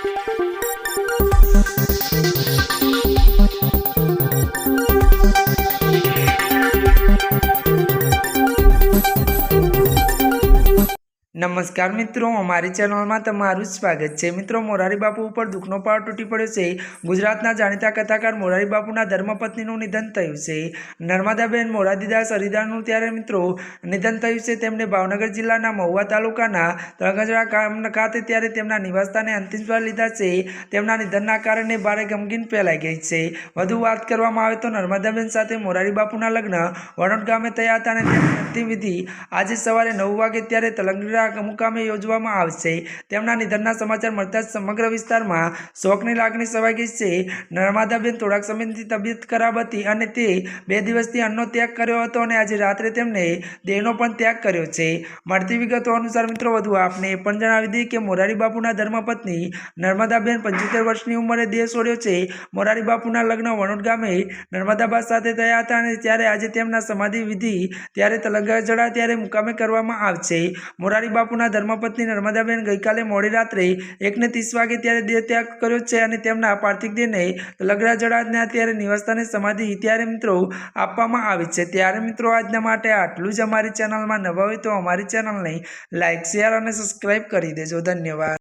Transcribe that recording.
Thank you. નમસ્કાર મિત્રો, અમારી ચેનલમાં તમારું સ્વાગત છે. મિત્રો મોરારી બાપુ ઉપર દુઃખનો પાર તૂટી પડ્યો છે. ગુજરાતના જાણીતા કથાકાર મોરારી બાપુના ધર્મપત્નીનું નિધન થયું છે. નર્મદાબેન મોરારીદાસ હરિદાસનું ત્યારે મિત્રો નિધન થયું છે. તેમને ભાવનગર જિલ્લાના મહુવા તાલુકાના તળગજરા ગામ ખાતે ત્યારે તેમના નિવાસસ્થાને અંતિમ સ્વાર લીધા છે. તેમના નિધનના કારણે ભારે ગમગીન ફેલાઈ ગઈ છે. વધુ વાત કરવામાં આવે તો નર્મદાબેન સાથે મોરારી બાપુના લગ્ન વડોદ ગામે થયા હતા અને તેમની અંતિમ વિધિ આજે સવારે નવ વાગે ત્યારે તલંગરા મુકામે યોજવામાં આવશે. તેમના નિધનના સમાચાર મળતા સમગ્ર વિસ્તારમાં શોકની લાગણી ગઈ છે. નર્મદાબેન થોડાક સમયથી તબિયત ખરાબ હતી અને તે બે દિવસથી અન્નનો ત્યાગ કર્યો હતો અને આજે રાત્રે તેમને દેહનો પણ ત્યાગ કર્યો છે. મળતી વિગતો અનુસાર મિત્રો, વધુ આપને એ પણ જણાવી દઈએ કે મોરારી બાપુના ધર્મપત્ની નર્મદાબેન પંચોતેર વર્ષની ઉંમરે દેહ છોડ્યો છે. મોરારી બાપુના લગ્ન વણોદ ગામે નર્મદાબાદ સાથે થયા હતા અને ત્યારે આજે તેમના સમાધિ વિધિ ત્યારે તલંગજડા ત્યારે મુકામે કરવામાં આવશે. મોરારી બાપુના ધર્મપત્ની નર્મદાબેન ગઈકાલે મોડી રાત્રે એકને ત્રીસ વાગે ત્યારે દેહ ત્યાગ કર્યો છે અને તેમના પાર્થિક દેહને લગડાજડાના અત્યારે નિવાસસ્થાને સમાધિ ત્યારે મિત્રો આપવામાં આવી છે. ત્યારે મિત્રો આજના માટે આટલું જ અમારી ચેનલમાં નવા હોય તો અમારી ચેનલને લાઇક શેર અને સબસ્ક્રાઈબ કરી દેજો. ધન્યવાદ.